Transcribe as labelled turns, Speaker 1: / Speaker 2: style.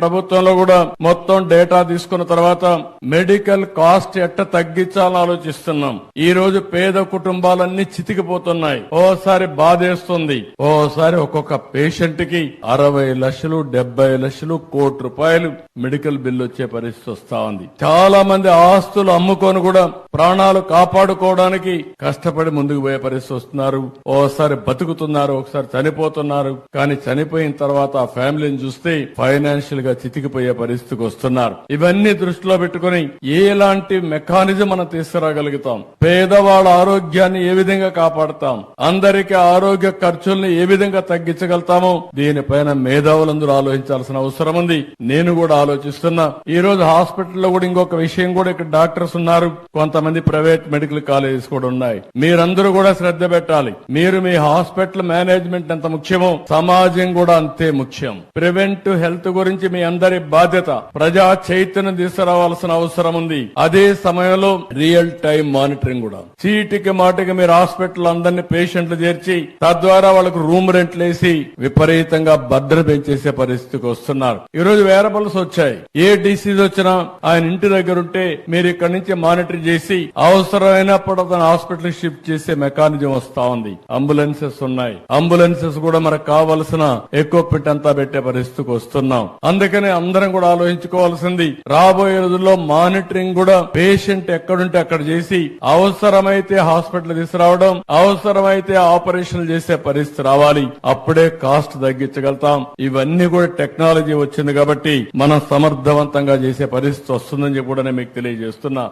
Speaker 1: ప్రభుత్వంలో కూడా మొత్తం డేటా తీసుకున్న తర్వాత మెడికల్ కాస్ట్ ఎట్ట తగ్గించాలని ఆలోచిస్తున్నాం. ఈ రోజు పేద కుటుంబాలన్నీ చితికిపోతున్నాయి. ఓసారి బాధేస్తుంది. ఓసారి ఒక్కొక్క పేషెంట్కి అరవై లక్షలు డెబ్బై లక్షలు కోటి రూపాయలు మెడికల్ బిల్లు వచ్చే పరిస్థితి వస్తా ఉంది. చాలా మంది ఆస్తులు అమ్ముకొని కూడా ప్రాణాలు కాపాడుకోవడానికి కష్టపడి ముందుకు పోయే పరిస్థితి వస్తున్నారు. ఓసారి బతుకుతున్నారు ఒకసారి చనిపోతున్నారు. కానీ చనిపోయిన తర్వాత ఆ ఫ్యామిలీని చూస్తే ఫైనాన్షియల్గా చితికిపోయే పరిస్థితికి వస్తున్నారు. ఇవన్నీ దృష్టిలో పెట్టుకుని ఎలాంటి మెకానిజం మనం తీసుకురాగలుగుతాం? పేదవాళ్ళ ఆరోగ్యాన్ని ఏ విధంగా కాపాడతాం? అందరికీ ఆరోగ్య ఖర్చుల్ని ఏ విధంగా తగ్గించగలుగుతామో దీనిపైన మేధావులందరూ ఆలోచించాల్సిన అవసరం ఉంది. నేను కూడా ఆలోచిస్తున్నా. ఈ రోజు హాస్పిటల్లో కూడా ఇంకొక విషయం కూడా ఇక్కడ డాక్టర్స్ ఉన్నారు. కొంతమంది ప్రైవేట్ మెడికల్ కాలేజెస్ కూడా ఉన్నాయి. మీరందరూ కూడా శ్రద్ధ పెట్టాలి. మీరు మీ హాస్పిటల్ మేనేజ్మెంట్ ఎంత ముఖ్యమో సమాజం కూడా అంతే ముఖ్యం. ప్రివెంట్ హెల్త్ గురించి మీ అందరి బాధ్యత. ప్రజా చైతన్యం తీసుకురావాల్సిన అవసరం ఉంది. అదే సమయంలో రియల్ టైం మానిటరింగ్ కూడా. చీటికి మాటికి మీరు హాస్పిటల్ అందరినీ పేషెంట్లు చేర్చి తద్వారా వాళ్ళకు రూమ్ రెంట్లు వేసి విపరీతంగా భద్రత పెంచేసే పరిస్థితికి వస్తున్నారు. ఈ రోజు వేరబుల్స్ వచ్చాయి. ఏ డిసీజ్ వచ్చినా ఆయన ఇంటి దగ్గర ఉంటే మీరు ఇక్కడ నుంచి మానిటర్ చేసి అవసరమైనప్పుడు అతను హాస్పిటల్ షిఫ్ట్ చేసే మెకానిజం వస్తా ఉంది. అంబులెన్సెస్ ఉన్నాయి. అంబులెన్సెస్ కూడా మనకు కావలసిన ఎక్విప్మెంట్ అంతా పెట్టే పరిస్థితికి వస్తున్నాం. అందుకనే అందరం కూడా ఆలోచించుకోవాల్సింది రాబోయే రోజుల్లో మానిటరింగ్ కూడా పేషెంట్ ఎక్కడుంటే అక్కడ చేసి అవసరమైతే హాస్పిటల్ తీసుకురావడం అవసరమైతే ఆపరేషన్లు చేసే పరిస్థితి రావాలి. అప్పుడే కాస్ట్ తగ్గించగలుగుతాం. ఇవన్నీ కూడా టెక్నాలజీ వచ్చింది కాబట్టి మనం సమర్థవంతంగా చేసే పరిస్థితి వస్తుందని చెప్పి కూడా నేను మీకు తెలియజేస్తున్నా.